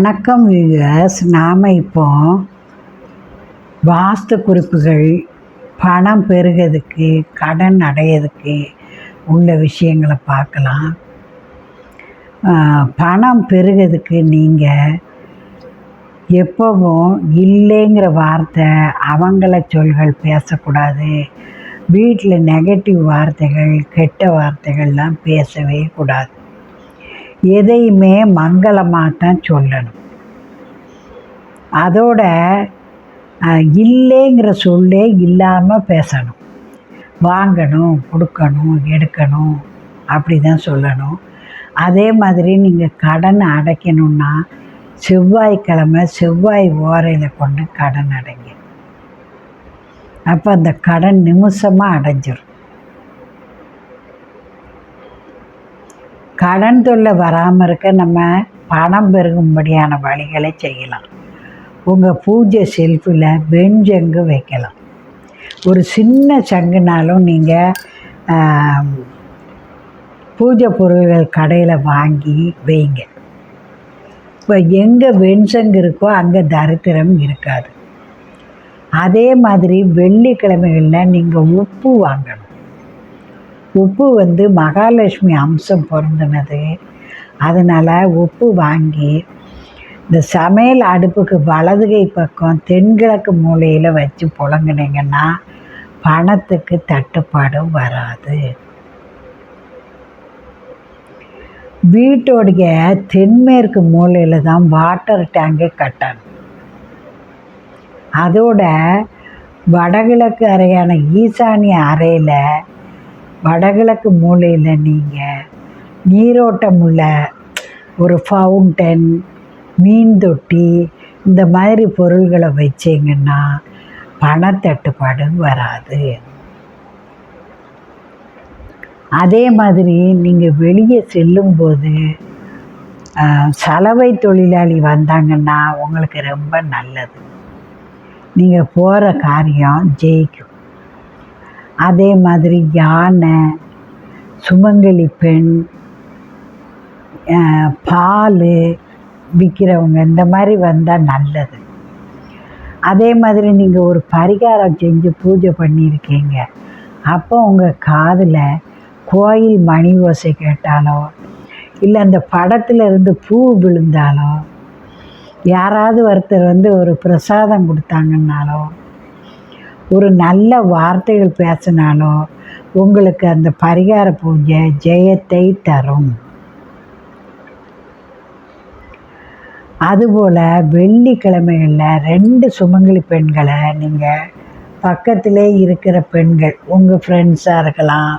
வணக்கம் வியூவர்ஸ் நாம் இப்போ வாஸ்து குறிப்புகள் பணம் பெருகிறதுக்கு கடன் அடையிறதுக்கு உள்ள விஷயங்களை பார்க்கலாம். பணம் பெருகிறதுக்கு நீங்கள் எப்பவும் இல்லைங்கிற வார்த்தை அவங்கள சொல்கள் பேசக்கூடாது. வீட்டில் நெகட்டிவ் வார்த்தைகள் கெட்ட வார்த்தைகள்லாம் பேசவே கூடாது. எதையுமே மங்களமாக தான் சொல்லணும். அதோட இல்லைங்கிற சொல்லே இல்லாமல் பேசணும். வாங்கணும் கொடுக்கணும் எடுக்கணும் அப்படி தான் சொல்லணும். அதே மாதிரி நீங்கள் கடன் அடைக்கணும்னா செவ்வாய்க்கிழமை செவ்வாய் ஓரையில் கொண்டு கடன் அடைங்க. அப்போ அந்த கடன் நிமிஷமாக அடைஞ்சிரும். கடன் தொல்லை வராமல் இருக்க நம்ம பணம் பெருகும்படியான வழிகளை செய்யலாம். உங்கள் பூஜை செல்ஃபில் வெண்சங்கு வைக்கலாம். ஒரு சின்ன சங்குனாலும் நீங்கள் பூஜை பொருள்கள் கடையில் வாங்கி வைங்க. இப்போ எங்கே வெண்சங்கு இருக்கோ அங்கே தரித்திரம் இருக்காது. அதே மாதிரி வெள்ளிக்கிழமைகளில் நீங்கள் உப்பு வாங்கணும். உப்பு வந்து மகாலட்சுமி அம்சம் பொருந்தினது. அதனால் உப்பு வாங்கி இந்த சமையல் அடுப்புக்கு வலதுகை பக்கம் தென்கிழக்கு மூலையில் வச்சு புழங்கினீங்கன்னா பணத்துக்கு தட்டுப்பாடும் வராது. வீட்டோடைய தென்மேற்கு மூலையில் தான் வாட்டர் டேங்கு கட்டணும். அதோட வடகிழக்கு அறையான ஈசானிய அறையில் வடகிழக்கு மூலையில் நீங்கள் நீரோட்டம் உள்ள ஒரு ஃபவுண்டன் மீன் தொட்டி இந்த மாதிரி பொருள்களை வச்சிங்கன்னா பணத்தட்டுப்பாடு வராது. அதே மாதிரி நீங்கள் வெளியே செல்லும்போது சலவை தொழிலாளி வந்தாங்கன்னா உங்களுக்கு ரொம்ப நல்லது. நீங்கள் போகிற காரியம் ஜெயிக்கும். அதே மாதிரி யானை சுமங்கலி பெண் பால் விற்கிறவங்க இந்த மாதிரி வந்தால் நல்லது. அதே மாதிரி நீங்கள் ஒரு பரிகாரம் செஞ்சு பூஜை பண்ணியிருக்கீங்க. அப்போ உங்கள் காதில் கோயில் மணி ஓசை கேட்டாலோ இல்லை அந்த படத்துல இருந்து பூ விழுந்தாலோ யாராவது ஒருத்தர் வந்து ஒரு பிரசாதம் கொடுத்தாங்கன்னாலோ ஒரு நல்ல வார்த்தைகள் பேசினாலும் உங்களுக்கு அந்த பரிகார பூஜை ஜெயத்தை தரும். அதுபோல் வெள்ளிக்கிழமைகளில் ரெண்டு சுமங்கலி பெண்களை நீங்கள் பக்கத்திலே இருக்கிற பெண்கள் உங்கள் ஃப்ரெண்ட்ஸாக இருக்கலாம்.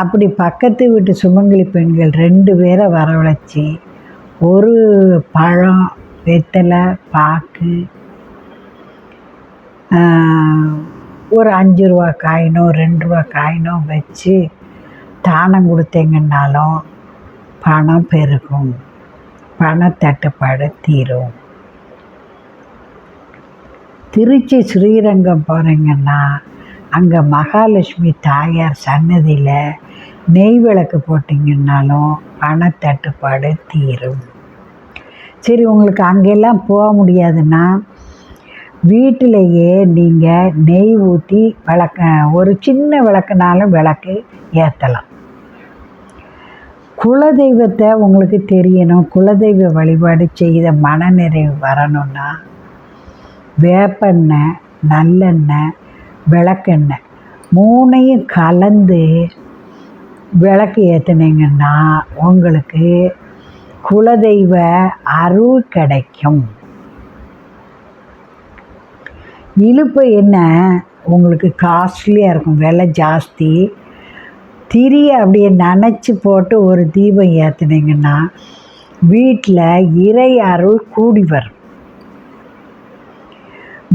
அப்படி பக்கத்து வீட்டு சுமங்கலி பெண்கள் ரெண்டு பேரை வரவழைச்சி ஒரு பழம் வெத்தலை பாக்கு ஒரு அஞ்சு ரூபா காயினோ ரெண்டு ரூபா காயினோ வச்சு தானம் கொடுத்தீங்கன்னாலும் பணம் பெருகும். பணத்தட்டுப்பாடு தீரும். திருச்சி ஸ்ரீரங்கம் போகிறீங்கன்னா அங்கே மகாலட்சுமி தாயார் சன்னதியில் நெய் விளக்கு போட்டிங்கன்னாலும் பணத்தட்டுப்பாடு தீரும். சரி உங்களுக்கு அங்கெல்லாம் போக முடியாதுன்னா வீட்டிலேயே நீங்கள் நெய் ஊற்றி விளக்க ஒரு சின்ன விளக்குனாலும் விளக்கு ஏற்றலாம் குலதெய்வத்தை உங்களுக்கு தெரியணும். குலதெய்வ வழிபாடு செய்த மனநிறைவு வரணும்னா வேப்பெண்ணெய் நல்லெண்ணெய் விளக்கெண்ணெய் மூணையும் கலந்து விளக்கு ஏற்றுனீங்கன்னா உங்களுக்கு குலதெய்வ அருள் கிடைக்கும். இழுப்பு என்ன? உங்களுக்கு காஸ்ட்லியாக இருக்கும். விலை ஜாஸ்தி. திரியை அப்படியே நனைச்சி போட்டு ஒரு தீபம் ஏற்றுனீங்கன்னா வீட்டில் இறை அருள் கூடி வரும்.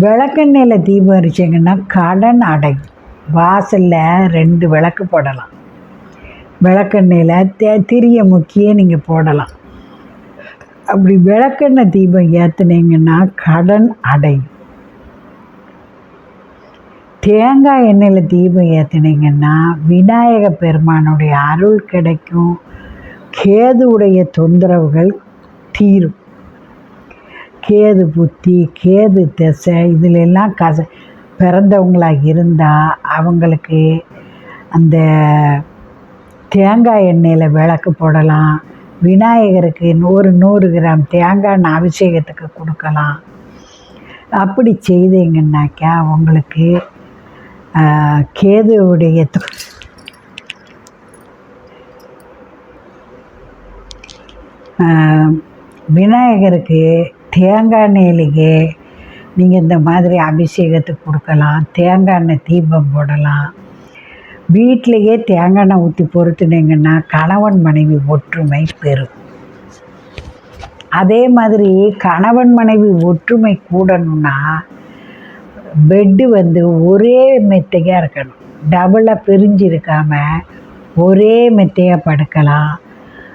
விளக்கெண்ணெயில் தீபம் எரிச்சிங்கன்னா கடன் அடையும். வாசலில் ரெண்டு விளக்கு போடலாம். விளக்கெண்ணெயில் தே திரியை முக்கிய நீங்கள் போடலாம். அப்படி விளக்கெண்ணெய் தீபம் ஏற்றுனீங்கன்னா கடன் அடையும். தேங்காய் எண்ணெயில் தீபம் ஏற்றுனீங்கன்னா விநாயக பெருமானுடைய அருள் கிடைக்கும். கேதுவுடைய தொந்தரவுகள் தீரும். கேது புத்தி கேது திசை இதில் எல்லாம் கச பிறந்தவங்களாக இருந்தால் அவங்களுக்கு அந்த தேங்காய் எண்ணெயில் விளக்கு போடலாம். விநாயகருக்கு நூறு நூறு கிராம் தேங்காய் அபிஷேகத்துக்கு கொடுக்கலாம். அப்படி செய்தீங்கன்னாக்கா உங்களுக்கு கேதுவுடைய விநாயகருக்கு தேங்காய் எண்ணெயிலேயே நீங்கள் இந்த மாதிரி அபிஷேகத்துக்கு கொடுக்கலாம். தேங்காய் எண்ணெய் தீபம் போடலாம். வீட்டிலையே தேங்காய் எண்ணெய் ஊற்றி பொறுத்துனீங்கன்னா கணவன் மனைவி ஒற்றுமை பெறும். அதே மாதிரி கணவன் மனைவி ஒற்றுமை கூடணும்னா பெட்டு வந்து ஒரே மெத்தையாக இருக்கணும். டபுளாக பிரிஞ்சு ஒரே மெத்தையாக படுக்கலாம்.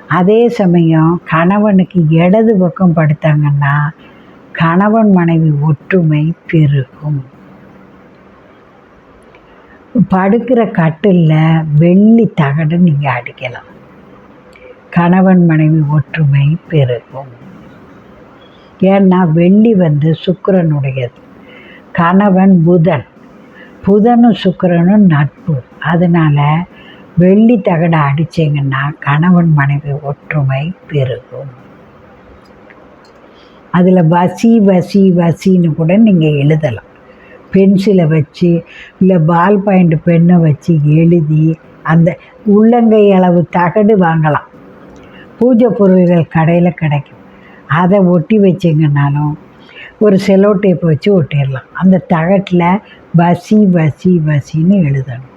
அதே சமயம் கணவனுக்கு இடது பக்கம் படுத்தாங்கன்னா கணவன் மனைவி ஒற்றுமை பெருகும். படுக்கிற கட்டிலில் வெள்ளி தகடு நீங்கள் அடிக்கலாம். கணவன் மனைவி ஒற்றுமை பெருகும். ஏன்னா வெள்ளி வந்து சுக்கரனுடையது. கணவன் புதன். புதனும் சுக்கரனும் நட்பு. அதனால வெள்ளி தகடை அடிச்சிங்கன்னா கணவன் மனைவி ஒற்றுமை பெருகும். அதில் வசி வசி வசின்னு கூட நீங்கள் எழுதலாம். பென்சிலை வச்சு இல்லை பால் பாயிண்ட் பெண்ணை வச்சு எழுதி அந்த உள்ளங்கை அளவு தகடு வாங்கலாம். பூஜை பொருள்கள் கடையில் கிடைக்கும். அதை ஒட்டி வச்சிங்கனாலும் ஒரு செலோ டேப்பை வச்சு ஒட்டிடலாம். அந்த தகட்டில் வசி வசி வசின்னு எழுதணும்.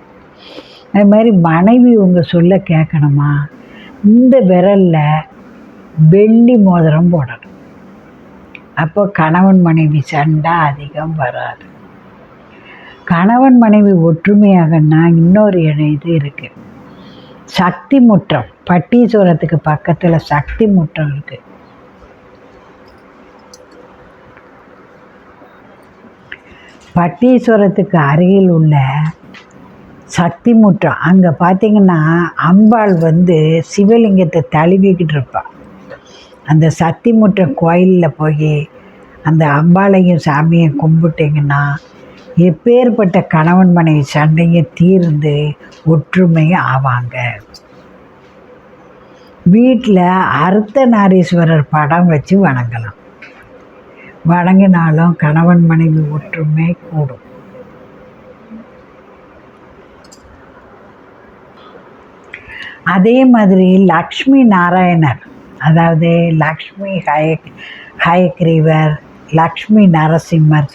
அது மாதிரி மனைவி உங்கள் சொல்ல கேட்கணுமா இந்த விரலில் வெள்ளி மோதிரம் போடணும். அப்போ கணவன் மனைவி சண்டை அதிகம் வராது. கணவன் மனைவி ஒற்றுமையாகனா இன்னொரு இது இருக்குது சக்தி முற்றம் பட்டீஸ்வரத்துக்கு பக்கத்தில் சக்தி முற்றம் இருக்குது பட்டீஸ்வரத்துக்கு அருகில் உள்ள சக்தி முற்றம் அங்கே பார்த்தீங்கன்னா அம்பாள் வந்து சிவலிங்கத்தை தழுவிக்கிட்டு இருப்பாள் அந்த சக்தி முற்றம் கோயிலில் போய் அந்த அம்பாளையும் சாமியும் கும்பிட்டிங்கன்னா எப்பேற்பட்ட கணவன் மனைவி சண்டையும் தீர்ந்து ஒற்றுமையும் ஆவாங்க. வீட்டில் அர்த்தநாரீஸ்வரர் படம் வச்சு வணங்கலாம். வணங்கினாலும் கணவன் மனைவி ஒற்றுமை கூடும். அதே மாதிரி லக்ஷ்மி நாராயணர் அதாவது லக்ஷ்மி ஹய ஹயக்ரீவர் லக்ஷ்மி நரசிம்மர்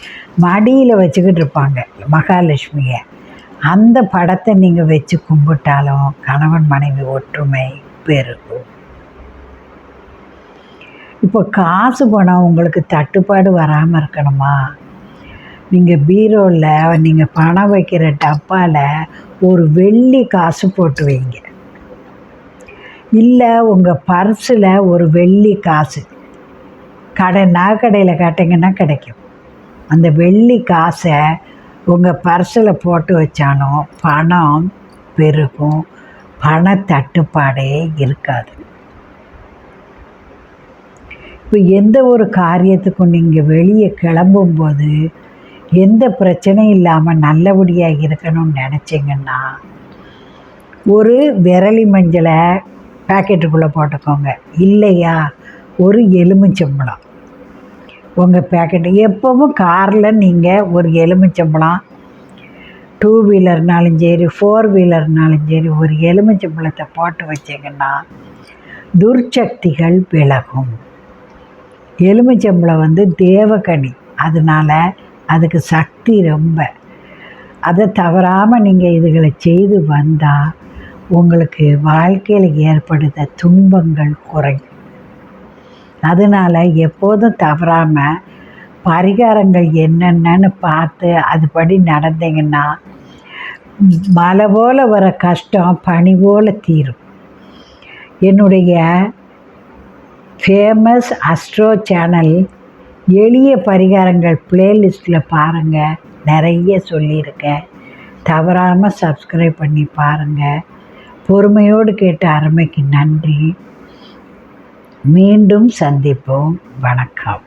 மடியில் வச்சுக்கிட்டு இருப்பாங்க மகாலட்சுமியை. அந்த படத்தை நீங்கள் வச்சு கும்பிட்டாலும் கணவன் மனைவி ஒற்றுமை பெருகும். இப்போ காசு பணம் உங்களுக்கு தட்டுப்பாடு வராமல் இருக்கணுமா? நீங்கள் பீரோவில் நீங்கள் பணம் வைக்கிற டப்பாவில் ஒரு வெள்ளி காசு போட்டு வைங்க. இல்லை உங்கள் பர்ஸில் ஒரு வெள்ளி காசு. கடை நகைக்கடையில் கேட்டிங்கன்னா கிடைக்கும். அந்த வெள்ளி காசை உங்கள் பர்ஸில் போட்டு வச்சாலும் பணம் பெருகும் பண தட்டுப்பாடே இருக்காது. இப்போ எந்த ஒரு காரியத்துக்கும் நீங்கள் வெளியே கிளம்பும்போது எந்த பிரச்சனையும் இல்லாமல் நல்லபடியாக இருக்கணும்னு நினச்சிங்கன்னா ஒரு விரலி மஞ்சளை பேக்கெட்டுக்குள்ளே போட்டுக்கோங்க. இல்லையா? ஒரு எலுமிச்சம்பழம். உங்கள் பேக்கெட்டு எப்போவும் காரில் நீங்கள் ஒரு எலுமிச்சம்பழம் டூ வீலர்னாலும் சரி ஃபோர் வீலர்னாலும் சரி ஒரு எலுமிச்சம்பழத்தை போட்டு வச்சிங்கன்னா துர்ச்சக்திகள் விலகும். எலுமிச்சம்பழம் வந்து தேவகனி. அதனால் அதுக்கு சக்தி ரொம்ப. அதை தவறாமல் நீங்கள் இதுகளை செய்து வந்தால் உங்களுக்கு வாழ்க்கையில் ஏற்படுத்த துன்பங்கள் குறையும். அதனால் எப்போதும் தவறாமல் பரிகாரங்கள் என்னென்னு பார்த்து அதுபடி நடந்தீங்கன்னா மலை போல் வர கஷ்டம் பனி போல் தீரும். என்னுடைய ஃபேமஸ் அஸ்ட்ரோ சேனல் எளிய பரிகாரங்கள் பிளேலிஸ்ட்டில் பாருங்கள் நிறைய சொல்லியிருக்கேன் தவறாமல் சப்ஸ்கிரைப் பண்ணி பாருங்கள் பொறுமையோடு கேட்ட அருமைக்கு நன்றி. மீண்டும் சந்திப்போம். வணக்கம்.